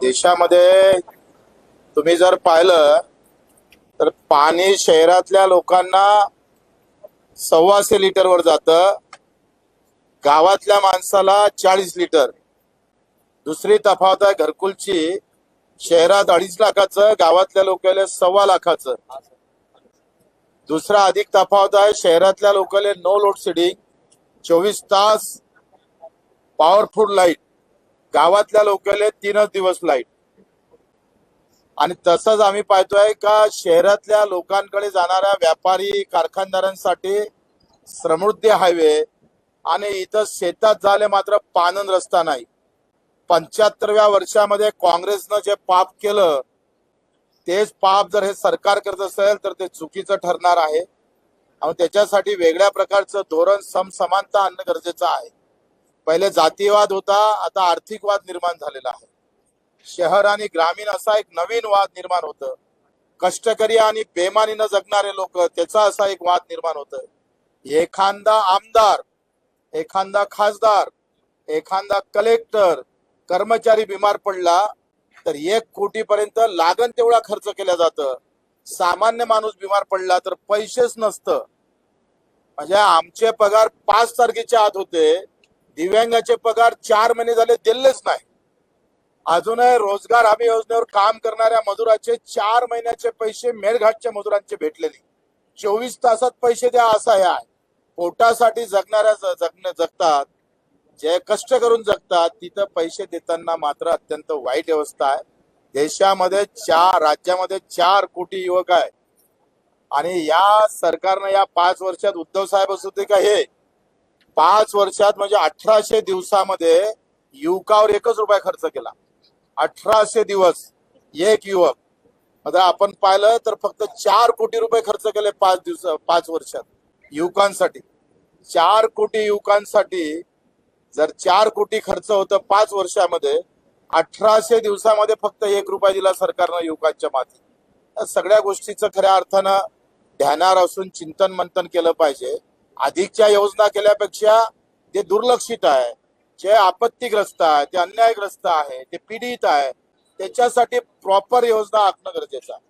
देशामध्ये तुम्ही जर पाहिलं तर पाणी शहरातल्या लोकांना सव्वाशे लिटर वर जात. गावातल्या माणसाला चाळीस लिटर. दुसरी तफावत आहे घरकुलची. शहरात अडीच लाखाचं गावातल्या लोकांना सव्वा लाखाचं. दुसरा अधिक तफावत आहे शहरातल्या लोकांना नो लोड शेडिंग चोवीस तास पॉवरफुल लाइट गावातल्या लोकांना तीनच दिवस लाइट आणि तसंच आम्ही पाहतोय का शहरातल्या लोकांकडे जाणाऱ्या व्यापारी कारखानदारांसाठी समृद्धी हायवे आणि इथं शेतात झाले मात्र पानन रस्ता नाही. पंच्याहत्तरव्या वर्षामध्ये काँग्रेसनं जे पाप केलं तेच पाप जर हे सरकार करत असेल तर ते चुकीचं ठरणार आहे. आणि त्याच्यासाठी वेगळ्या प्रकारचं धोरण समसमानता आणणं गरजेचं आहे. पहिले जातीयवाद होता आता आर्थिक वाद निर्माण झालेला आहे. शहर आणि ग्रामीण असा एक नवीन वाद निर्माण होतं. कष्टकरी आणि बेमानीनं जगणारे लोक त्याचा असा एक वाद निर्माण होत एखादा आमदार एखादा खासदार एखादा कलेक्टर कर्मचारी बिमार पडला तर एक कोटीपर्यंत लागन तेवढा खर्च केला जात. सामान्य माणूस बिमार पडला तर पैसेच नसतं. म्हणजे आमचे पगार पाच तारखेच्या आत होते. दिव्यांगाचे पगार चार महिने झाले दिलेच नाही. अजूनही रोजगार हमी योजनेवर काम करणाऱ्या मजुराचे चार महिन्याचे पैसे मेळघाटच्या मजुरांचे भेटलेले. चोवीस तासात पैसे द्या असा हे आहे. पोटासाठी जगणाऱ्या जगण जगतात. जे कष्ट करून जगतात तिथं पैसे देताना मात्र अत्यंत वाईट व्यवस्था आहे. देशामध्ये चार राज्यामध्ये चार कोटी युवक आहे आणि या सरकारनं या पाच वर्षात उद्धव साहेब असू दे का हे पाच वर्षात म्हणजे अठराशे दिवसामध्ये युवकावर एकच रुपया खर्च केला. अठराशे दिवस एक युवक. आता आपण पाहिलं तर फक्त चार कोटी रुपये खर्च केले पाच दिवस पाच वर्षात युवकांसाठी. चार कोटी युवकांसाठी जर चार कोटी खर्च होतं पाच वर्षामध्ये अठराशे दिवसामध्ये फक्त एक रुपया दिला सरकारनं युवकांच्या माती या सगळ्या गोष्टीचं खऱ्या अर्थानं ध्यानावर असून चिंतन मंथन केलं पाहिजे. अधिकच्या योजना केल्यापेक्षा ते दुर्लक्षित आहे जे आपत्तीग्रस्त आहे ते अन्यायग्रस्त आहे ते पीडित आहे त्याच्यासाठी प्रॉपर योजना आखणं गरजेचं आहे.